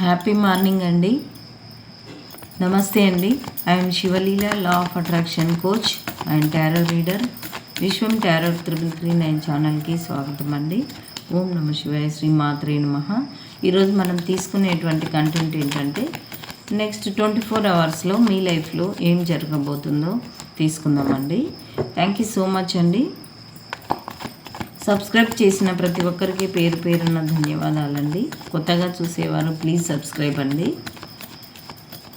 Happy morning అండి. నమస్తే అండి. I'm Shivaleela law of attraction coach and tarot reader. Vishwam tarot triple three nine ఛానల్కి స్వాగతం అండి. ఓం నమ శివాయ శ్రీ మాత్రే నమ. ఈరోజు మనం తీసుకునేటువంటి కంటెంట్ ఏంటంటే నెక్స్ట్ ట్వంటీ ఫోర్ అవర్స్లో మీ లైఫ్లో ఏం జరగబోతుందో తీసుకుందామండి. థ్యాంక్ యూ సో మచ్ అండి. సబ్స్క్రైబ్ చేసిన ప్రతి ఒక్కరికి పేరు పేరున్న ధన్యవాదాలండి. కొత్తగా చూసేవారు ప్లీజ్ సబ్స్క్రైబ్ అండి.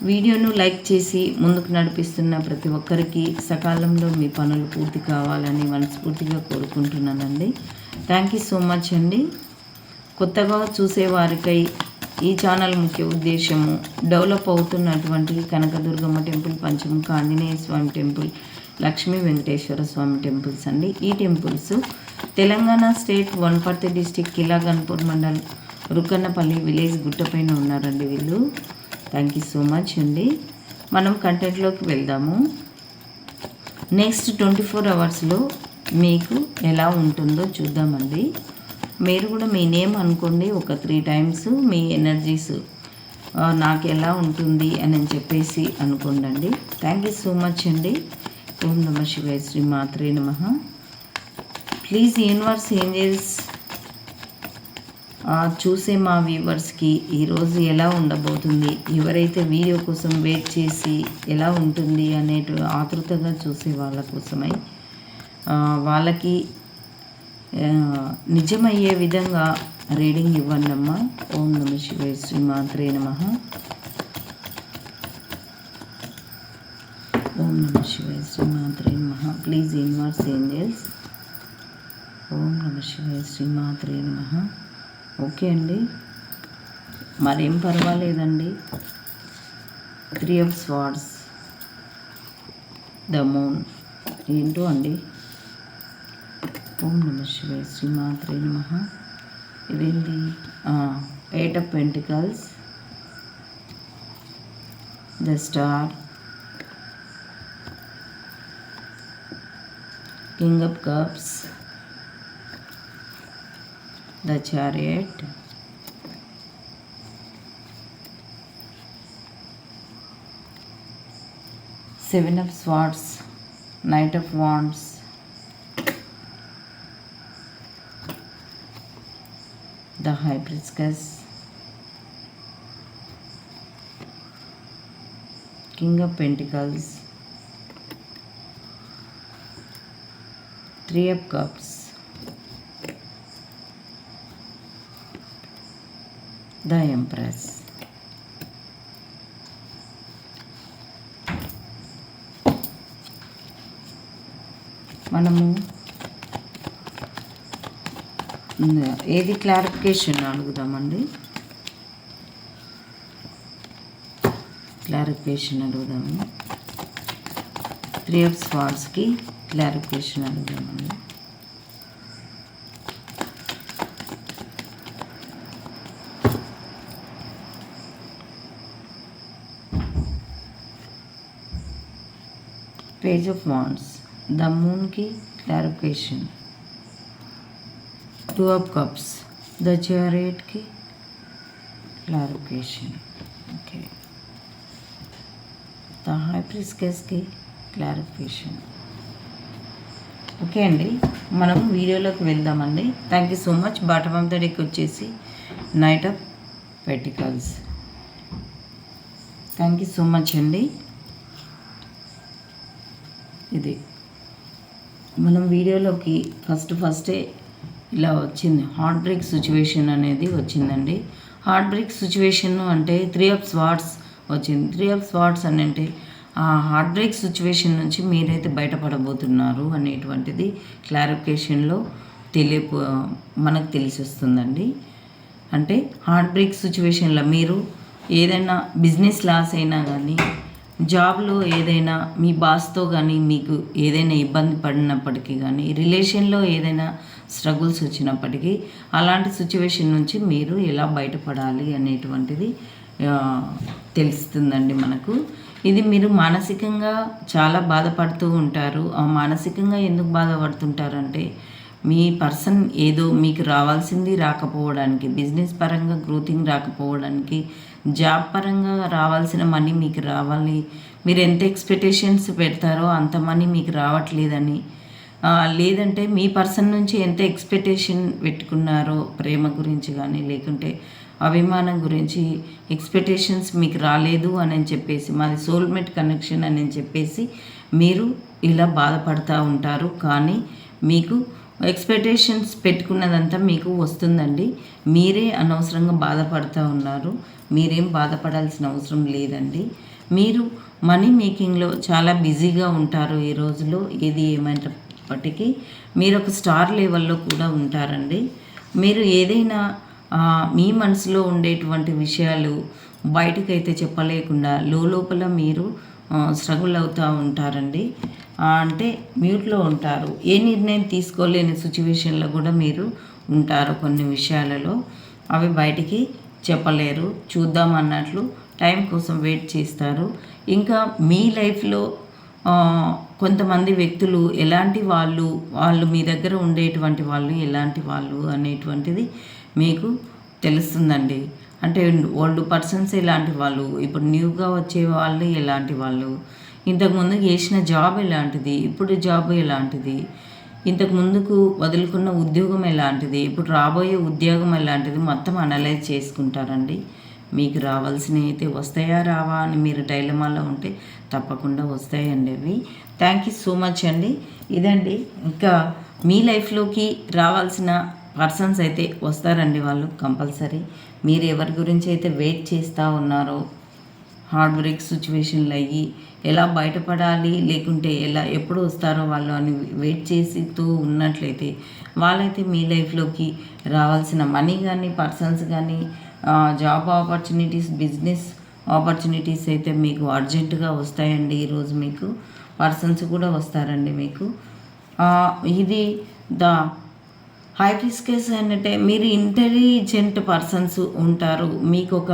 వీడియోను లైక్ చేసి ముందుకు నడిపిస్తున్న ప్రతి ఒక్కరికి సకాలంలో మీ పనులు పూర్తి కావాలని మనస్ఫూర్తిగా కోరుకుంటున్నానండి. థ్యాంక్ యూ సో మచ్ అండి. కొత్తగా చూసేవారికై ఈ ఛానల్ ముఖ్య ఉద్దేశము డెవలప్ అవుతున్నటువంటి Kanakadurgamma temple Panchamukha Anjaneya Swamy temple Lakshmi Venkateswara Swamy temples అండి. ఈ temples Telangana state Wanaparthy district Khillaghanpur mandal Rukannapalli village గుట్టపైన ఉన్నారండి వీళ్ళు. థ్యాంక్ యూ సో మచ్ అండి. మనం కంటెంట్లోకి వెళ్దాము. నెక్స్ట్ ట్వంటీ ఫోర్ అవర్స్లో మీకు ఎలా ఉంటుందో చూద్దామండి. మీరు కూడా మీ నేమ్ అనుకోండి ఒక త్రీ టైమ్స్ మీ ఎనర్జీస్ నాకు ఎలా ఉంటుంది అని చెప్పేసి అనుకోండి థ్యాంక్ యూ సో మచ్ అండి. ఓం నమ శివాయ శ్రీ మాత్రే నమ. ప్లీజ్ యూనివర్స్ ఏంజల్స్ చూసే మా వ్యూవర్స్కి ఈరోజు ఎలా ఉండబోతుంది ఎవరైతే వీడియో కోసం వెయిట్ చేసి ఎలా ఉంటుంది అనేటు ఆతృతగా చూసే వాళ్ళ కోసమై వాళ్ళకి నిజమయ్యే విధంగా రీడింగ్ ఇవ్వండి అమ్మా ఓం నమ శివే శ్రీమాత్రే నమ. ఓం నమ శివే శ్రీమాత్రే నమ. ప్లీజ్ ఇన్వర్స్ ఏంజల్స్ ఓం నమ శివాయ శ్రీమాత్రే నమ. ఓకే అండి. మరేం పర్వాలేదండి. Three of swords the moon ఏంటో అండి. ఓం నమ శివాయ శ్రీమాత్రే నమ. ఇదేంటి? Eight of pentacles the star king of cups the chariot. Seven of swords knight of wands. The priestess king of pentacles. Three of cups the empress మనము ఏది క్లారిఫికేషన్ అడుగుదామండి? క్లారిఫికేషన్ అడుగుదాము. త్రీ ఆఫ్ స్వార్డ్స్కి క్లారిఫికేషన్ అడుగుదామండి. Page of wands the మూన్కి clarification two of cups the చారియట్కి clarification okay the high ప్రిస్కెస్కి clarification okay అండి మనం వీడియోలోకి వెళ్దామండి. Thank you so much bottom of the deck వచ్చేసి knight of pentacles thank you so much అండి ఇది మనం వీడియోలోకి ఫస్ట్ ఫస్టే ఇలా వచ్చింది. హార్ట్ బ్రేక్ సిచ్యువేషన్ అనేది వచ్చిందండి. హార్ట్ బ్రేక్ సిచ్యువేషన్ అంటే త్రీ ఆఫ్ స్వాట్స్ వచ్చింది. త్రీ ఆఫ్ స్వాట్స్ అని అంటే ఆ హార్ట్ బ్రేక్ సిచ్యువేషన్ నుంచి మీరైతే బయటపడబోతున్నారు అనేటువంటిది క్లారిఫికేషన్లో తెలియ మనకు తెలిసి వస్తుందండి అంటే హార్ట్ బ్రేక్ సిచ్యువేషన్లో మీరు ఏదైనా బిజినెస్ లాస్ అయినా కానీ జాబ్లో ఏదైనా మీ బాస్తో కానీ మీకు ఏదైనా ఇబ్బంది పడినప్పటికీ కానీ రిలేషన్లో ఏదైనా స్ట్రగుల్స్ వచ్చినప్పటికీ అలాంటి సిచ్యువేషన్ నుంచి మీరు ఎలా బయటపడాలి అనేటువంటిది తెలుస్తుందండి మనకు. ఇది మీరు మానసికంగా చాలా బాధపడుతూ ఉంటారు. ఆ మానసికంగా ఎందుకు బాధపడుతుంటారంటే మీ పర్సన్ ఏదో మీకు రావాల్సింది రాకపోవడానికి బిజినెస్ పరంగా గ్రోతింగ్ రాకపోవడానికి జాబ్ పరంగా రావాల్సిన మనీ మీకు రావాలి. మీరు ఎంత ఎక్స్పెక్టేషన్స్ పెడతారో అంత మనీ మీకు రావట్లేదని. లేదంటే మీ పర్సన్ నుంచి ఎంత ఎక్స్పెక్టేషన్ పెట్టుకున్నారో ప్రేమ గురించి కానీ లేకుంటే అభిమానం గురించి ఎక్స్పెక్టేషన్స్ మీకు రాలేదు అని చెప్పేసి మాది సోల్మేట్ కనెక్షన్ అని చెప్పేసి మీరు ఇలా బాధపడుతూ ఉంటారు. కానీ మీకు ఎక్స్పెక్టేషన్స్ పెట్టుకున్నదంతా మీకు వస్తుందండి. మీరే అనవసరంగా బాధపడుతూ ఉన్నారు. మీరేం బాధపడాల్సిన అవసరం లేదండి. మీరు మనీ మేకింగ్లో చాలా బిజీగా ఉంటారు ఈ రోజులో ఏది ఏమైనప్పటికీ. మీరు ఒక స్టార్ లెవెల్లో కూడా ఉంటారండి. మీరు ఏదైనా మీ మనసులో ఉండేటువంటి విషయాలు బయటకైతే చెప్పలేకుండా లోపల మీరు స్ట్రగుల్ అవుతూ ఉంటారండి. అంటే మ్యూట్లో ఉంటారు. ఏ నిర్ణయం తీసుకోలేని సిచ్యువేషన్లో కూడా మీరు ఉంటారు కొన్ని విషయాలలో. అవి బయటికి చెప్పలేరు. చూద్దాం అన్నట్లు టైం కోసం వెయిట్ చేస్తారు. ఇంకా మీ లైఫ్లో కొంతమంది వ్యక్తులు ఎలాంటి వాళ్ళు వాళ్ళు మీ దగ్గర ఉండేటువంటి వాళ్ళు ఎలాంటి వాళ్ళు అనేటువంటిది మీకు తెలుస్తుందండి. అంటే ఓల్డ్ పర్సన్స్ ఎలాంటి వాళ్ళు ఇప్పుడు న్యూగా వచ్చే వాళ్ళు ఎలాంటి వాళ్ళు ఇంతకుముందు చేసిన జాబ్ ఎలాంటిది ఇప్పుడు జాబ్ ఎలాంటిది ఇంతకు ముందుకు వదులుకున్న ఉద్యోగం ఎలాంటిది? ఇప్పుడు రాబోయే ఉద్యోగం ఎలాంటిది? మొత్తం అనలైజ్ చేసుకుంటారండి. మీకు రావాల్సినవి అయితే వస్తాయా? రావా అని మీరు డైలమాలో ఉంటే తప్పకుండా వస్తాయండి అవి. థ్యాంక్ యూ సో మచ్ అండి. ఇదండి. ఇంకా మీ లైఫ్లోకి రావాల్సిన పర్సన్స్ అయితే వస్తారండి వాళ్ళు కంపల్సరీ. మీరు ఎవరి గురించి అయితే వెయిట్ చేస్తూ ఉన్నారో హార్డ్ బ్రేక్ సిచ్యువేషన్లు అయ్యి ఎలా బయటపడాలి లేకుంటే ఎలా ఎప్పుడు వస్తారో వాళ్ళు అని వెయిట్ చేస్తూ ఉన్నట్లయితే వాళ్ళైతే మీ లైఫ్లోకి రావాల్సిన మనీ కానీ పర్సన్స్ కానీ జాబ్ ఆపర్చునిటీస్ బిజినెస్ ఆపర్చునిటీస్ అయితే మీకు అర్జెంటుగా వస్తాయండి ఈరోజు మీకు. పర్సన్స్ కూడా వస్తారండి మీకు. ఇది ద హై రిస్కెస్ అంటే మీరు ఇంటెలిజెంట్ పర్సన్స్ ఉంటారు. మీకు ఒక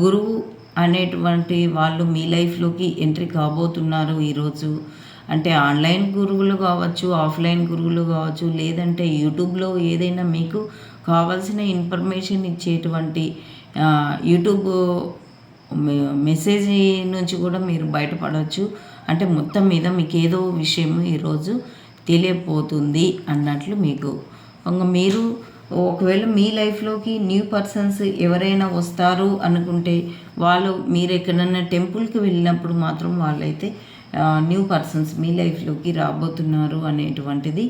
గురువు అనేటువంటి వాళ్ళు మీ లైఫ్లోకి ఎంట్రీ కాబోతున్నారు ఈరోజు. అంటే ఆన్లైన్ గురువులు కావచ్చు ఆఫ్లైన్ గురువులు కావచ్చు లేదంటే యూట్యూబ్లో ఏదైనా మీకు కావాల్సిన ఇన్ఫర్మేషన్ ఇచ్చేటువంటి యూట్యూబ్ మెసేజ్ నుంచి కూడా మీరు బయటపడవచ్చు. అంటే మొత్తం మీద మీకు ఏదో విషయం ఈరోజు తెలియపోతుంది అన్నట్లు మీకు. ఇంకా మీరు ఒకవేళ మీ లైఫ్లోకి న్యూ పర్సన్స్ ఎవరైనా వస్తారు అనుకుంటే వాళ్ళు మీరు ఎక్కడన్నా టెంపుల్కి వెళ్ళినప్పుడు మాత్రం వాళ్ళైతే న్యూ పర్సన్స్ మీ లైఫ్లోకి రాబోతున్నారు అనేటువంటిది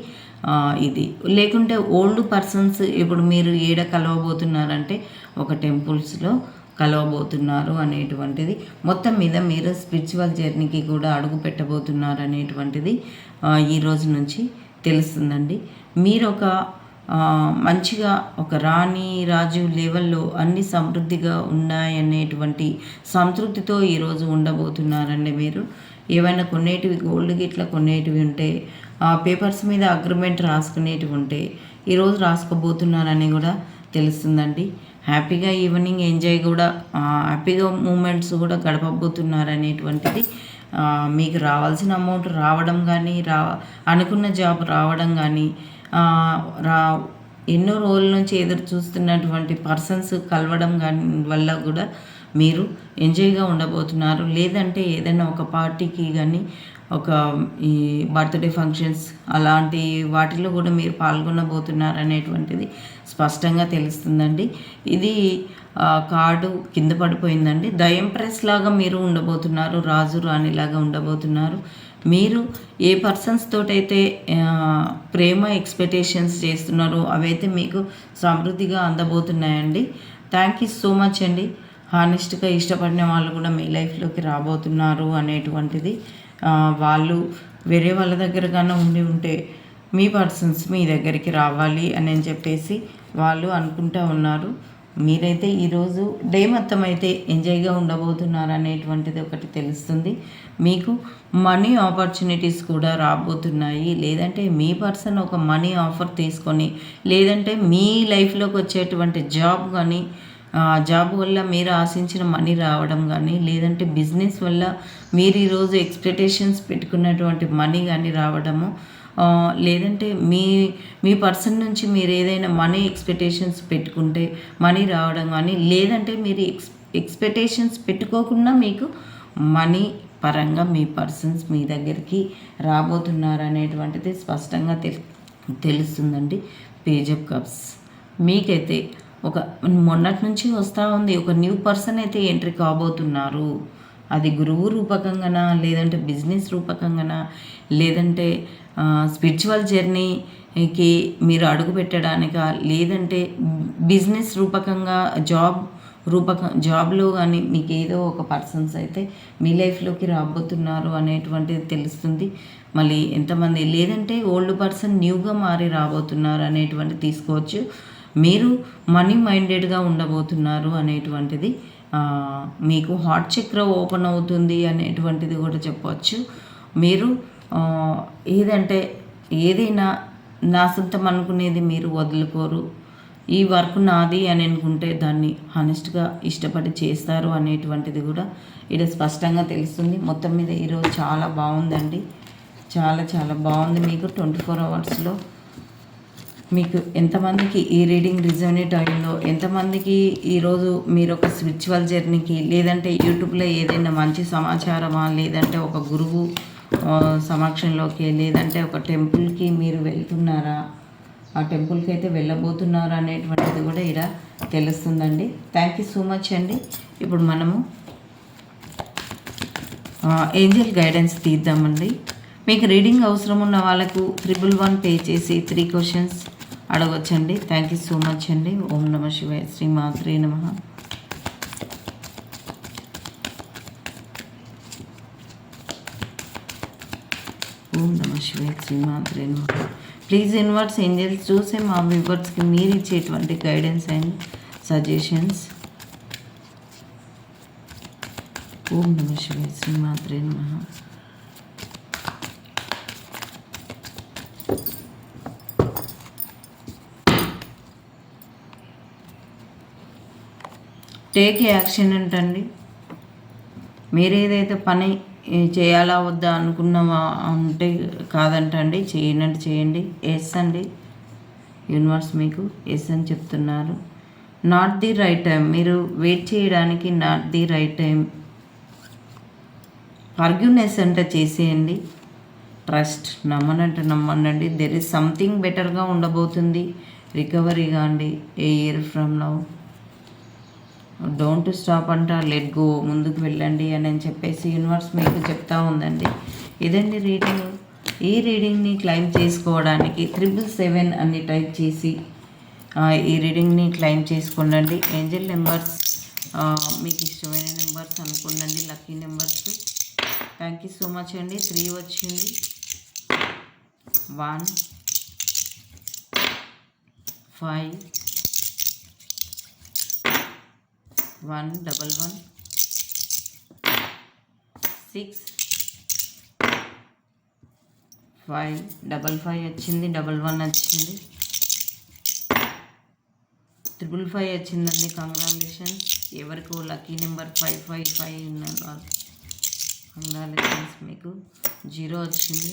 ఇది. లేకుంటే ఓల్డ్ పర్సన్స్ ఇప్పుడు మీరు ఏడ కలవబోతున్నారంటే ఒక టెంపుల్స్లో కలవబోతున్నారు అనేటువంటిది మొత్తం మీద మీరు స్పిరిచువల్ జర్నీకి కూడా అడుగు పెట్టబోతున్నారు అనేటువంటిది ఈ రోజు నుంచి తెలుస్తుందండి. మీరు ఒక మంచిగా ఒక రాణి రాజు లెవెల్లో అన్ని సమృద్ధిగా ఉన్నాయనేటువంటి సంతృప్తితో ఈరోజు ఉండబోతున్నారండి మీరు. ఏవైనా కొనేటివి గోల్డ్ గిట్లా కొనేటివి ఉంటే ఆ పేపర్స్ మీద అగ్రిమెంట్ రాసుకునేటివి ఉంటే ఈరోజు రాసుకోబోతున్నారని కూడా తెలుస్తుందండి. హ్యాపీగా ఈవినింగ్ ఎంజాయ్ కూడా హ్యాపీగా మూమెంట్స్ కూడా గడపబోతున్నారనేటువంటిది మీకు రావాల్సిన అమౌంట్ రావడం కానీ రా అనుకున్న జాబ్ రావడం కానీ రా ఎన్నో రోజుల నుంచి ఎదురు చూస్తున్నటువంటి పర్సన్స్ కలవడం కానీ వల్ల కూడా మీరు ఎంజాయ్గా ఉండబోతున్నారు. లేదంటే ఏదైనా ఒక పార్టీకి కానీ ఒక ఈ బర్త్డే ఫంక్షన్స్ అలాంటి వాటిలో కూడా మీరు పాల్గొనబోతున్నారు అనేటువంటిది స్పష్టంగా తెలుస్తుందండి. ఇది కార్డు కింద పడిపోయిందండి. దయం ప్రెస్ లాగా మీరు ఉండబోతున్నారు రాజు రాణిలాగా ఉండబోతున్నారు. మీరు ఏ పర్సన్స్ తోటైతే ప్రేమ ఎక్స్పెక్టేషన్స్ చేస్తున్నారో అవైతే మీకు సమృద్ధిగా అందబోతున్నాయండి. థ్యాంక్ యూ సో మచ్ అండి. హానెస్ట్గా ఇష్టపడిన వాళ్ళు కూడా మీ లైఫ్లోకి రాబోతున్నారు అనేటువంటిది. వాళ్ళు వేరే వాళ్ళ దగ్గర కన్నా ఉండి ఉంటే మీ పర్సన్స్ మీ దగ్గరికి రావాలి అని చెప్పేసి వాళ్ళు అనుకుంటా ఉన్నారు. మీరైతే ఈరోజు డే మొత్తం అయితే ఎంజాయ్గా ఉండబోతున్నారు అనేటువంటిది ఒకటి తెలుస్తుంది. మీకు మనీ ఆపర్చునిటీస్ కూడా రాబోతున్నాయి. లేదంటే మీ పర్సన్ ఒక మనీ ఆఫర్ తీసుకొని లేదంటే మీ లైఫ్లోకి వచ్చేటువంటి జాబ్ కానీ ఆ జాబ్ వల్ల మీరు ఆశించిన మనీ రావడం కానీ లేదంటే బిజినెస్ వల్ల మీరు ఈరోజు ఎక్స్పెక్టేషన్స్ పెట్టుకున్నటువంటి మనీ కానీ రావడము లేదంటే మీ మీ పర్సన్ నుంచి మీరు ఏదైనా మనీ ఎక్స్పెక్టేషన్స్ పెట్టుకుంటే మనీ రావడం కానీ లేదంటే మీరు ఎక్స్ ఎక్స్పెక్టేషన్స్ పెట్టుకోకుండా మీకు మనీ పరంగా మీ పర్సన్స్ మీ దగ్గరికి రాబోతున్నారు అనేటువంటిది స్పష్టంగా తెలు తెలుస్తుందండి పేజ్ ఆఫ్ కప్స్. మీకైతే ఒక మొన్నటి నుంచి వస్తూ ఉంది ఒక న్యూ పర్సన్ అయితే ఎంట్రీ కాబోతున్నారు. అది గురువు రూపకంగానా లేదంటే బిజినెస్ రూపకంగానా లేదంటే స్పిరిచువల్ జర్నీకి మీరు అడుగు పెట్టడానికా లేదంటే బిజినెస్ రూపకంగా జాబ్ రూపక జాబ్లో కానీ మీకు ఏదో ఒక పర్సన్స్ అయితే మీ లైఫ్లోకి రాబోతున్నారు అనేటువంటిది తెలుస్తుంది. మళ్ళీ ఎంతమంది లేదంటే ఓల్డ్ పర్సన్ న్యూగా మారి రాబోతున్నారు అనేటువంటి తీసుకోవచ్చు. మీరు మనీ మైండెడ్గా ఉండబోతున్నారు అనేటువంటిది మీకు హార్ట్ చక్ర ఓపెన్ అవుతుంది అనేటువంటిది కూడా చెప్పవచ్చు మీరు ఏదంటే ఏదైనా నా సొంతం అనుకునేది మీరు వదులుకోరు. ఈ వర్క్ నాది అని అనుకుంటే దాన్ని హానెస్ట్గా ఇష్టపడి చేస్తారు అనేటువంటిది కూడా ఇక్కడ స్పష్టంగా తెలుస్తుంది. మొత్తం మీద ఈరోజు చాలా బాగుందండి. చాలా చాలా బాగుంది మీకు. ట్వంటీ ఫోర్ అవర్స్లో మీకు ఎంతమందికి ఈ రీడింగ్ రిజోనేట్ అయిందో ఎంతమందికి ఈరోజు మీరు ఒక స్పిరిచువల్ జర్నీకి లేదంటే యూట్యూబ్లో ఏదైనా మంచి సమాచారమా లేదంటే ఒక గురువు సమక్షంలోకి లేదంటే ఒక టెంపుల్కి మీరు వెళ్తున్నారా? ఆ టెంపుల్కి అయితే వెళ్ళబోతున్నారా అనేటువంటిది కూడా ఇలా తెలుస్తుందండి. థ్యాంక్ యూ సో మచ్ అండి. ఇప్పుడు మనము ఏంజల్ గైడెన్స్ తీద్దామండి. మీకు రీడింగ్ అవసరం ఉన్న వాళ్ళకు ట్రిపుల్ వన్ పే చేసి త్రీ క్వశ్చన్స్ అడగొచ్చండి. థ్యాంక్ యూ సో మచ్ అండి. ఓం నమ శివాయ. శ్రీ మాత్రే నమ. ఓం నమ శివాయ. శ్రీ మాత్రే నమ. ప్లీజ్ ఇన్వర్ట్స్ ఏంజల్స్ చూసే మా వ్యూవర్స్కి మీరు ఇచ్చేటువంటి గైడెన్స్ అండ్ సజెషన్స్ ఓం నమ శివాయ. శ్రీ మాత్రే నమ. టేక్ యాక్షన్ ఏంటండి మీరు ఏదైతే పని చేయాలా వద్దా అనుకున్నామా అంటే కాదంటండి. చేయనండి చేయండి. ఎస్ అండి. యూనివర్స్ మీకు ఎస్ అని చెప్తున్నారు. Not the right time. మీరు వెయిట్ చేయడానికి not the right time. Forgiveness అంటే చేసేయండి. ట్రస్ట్. నమ్మనంటే నమ్మనండి దెర్ ఇస్ సంథింగ్ బెటర్గా ఉండబోతుంది. రికవరీ కాండి. A year from now. Don't stop అంట లెట్ గో ముందుకు వెళ్ళండి అని అని చెప్పేసి యూనివర్స్ మీకు చెప్తా ఉందండి. ఇదండి రీడింగ్ ఈ రీడింగ్ని క్లైమ్ చేసుకోవడానికి త్రిబుల్ సెవెన్ అని టైప్ చేసి ఈ రీడింగ్ని క్లైమ్ చేసుకోండి ఏంజల్ నెంబర్స్ మీకు ఇష్టమైన నెంబర్స్ అనుకోండి lucky numbers thank you so much అండి. త్రీ వచ్చింది. One five one double one six five double five వచ్చింది డబల్ వన్ వచ్చింది. ట్రిపుల్ ఫైవ్ వచ్చిందండి కంగ్రాచులేషన్స్ ఎవరికో lucky number five five five ఉన్నారు కంగ్రాచులేషన్స్ మీకు. జీరో వచ్చింది.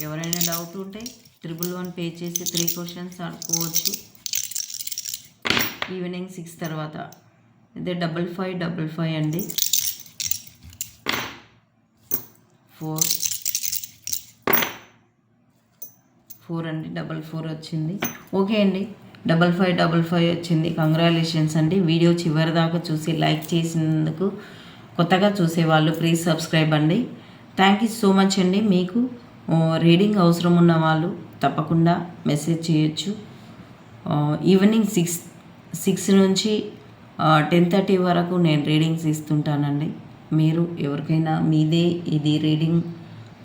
ఎవరైనా డౌట్ ఉంటే ట్రిపుల్ వన్ పే చేసి త్రీ క్వశ్చన్స్ ఆడుకోవచ్చు. ఈవినింగ్ సిక్స్ తర్వాత. ఇది డబల్ ఫైవ్ డబల్ ఫైవ్ అండి. ఫోర్. ఫోర్ అండి డబల్ ఫోర్ వచ్చింది. ఓకే అండి డబల్ ఫైవ్ డబల్ ఫైవ్ వచ్చింది. కంగ్రాచులేషన్స్ అండి. వీడియో చివరి దాకా చూసి లైక్ చేసినందుకు కొత్తగా చూసేవాళ్ళు ప్లీజ్ సబ్స్క్రైబ్ అండి. థ్యాంక్ యూ సో మచ్ అండి. మీకు రీడింగ్ అవసరం ఉన్న వాళ్ళు తప్పకుండా మెసేజ్ చేయొచ్చు. ఈవినింగ్ సిక్స్ సిక్స్ నుంచి టెన్ థర్టీ వరకు నేను రీడింగ్స్ ఇస్తుంటానండి. మీరు ఎవరికైనా మీదే ఇది రీడింగ్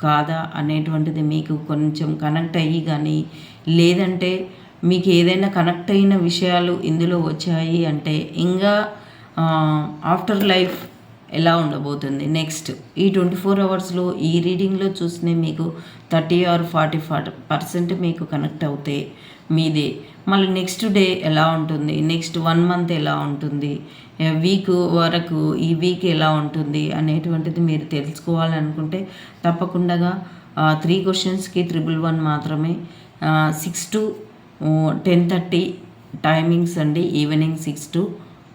కాదా అనేటువంటిది మీకు కొంచెం కనెక్ట్ అయ్యి కానీ లేదంటే మీకు ఏదైనా కనెక్ట్ అయిన విషయాలు ఇందులో వచ్చాయి అంటే ఇంకా ఆఫ్టర్ లైఫ్ ఎలా ఉండబోతుంది? నెక్స్ట్ ఈ ట్వంటీ ఫోర్ అవర్స్లో ఈ రీడింగ్లో చూస్తే మీకు thirty or forty forty percent మీకు కనెక్ట్ అవుతాయి మీదే. మళ్ళీ నెక్స్ట్ డే ఎలా ఉంటుంది? నెక్స్ట్ వన్ మంత్ ఎలా ఉంటుంది? వీక్ వరకు ఈ వీక్ ఎలా ఉంటుంది? అనేటువంటిది మీరు తెలుసుకోవాలనుకుంటే తప్పకుండా త్రీ క్వశ్చన్స్కి త్రిబుల్ వన్ మాత్రమే six to ten thirty timings అండి. Evening six to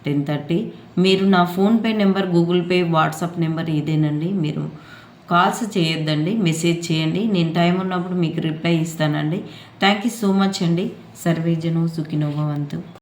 ten thirty మీరు నా PhonePe number Google Pay WhatsApp number ఇదేనండి. మీరు కాల్స్ చేయొద్దండి మెసేజ్ చేయండి. నేను టైం ఉన్నప్పుడు మీకు రిప్లై ఇస్తానండి. థ్యాంక్ యూ సో మచ్ అండి. సర్వేజను సుఖినోభవంతు.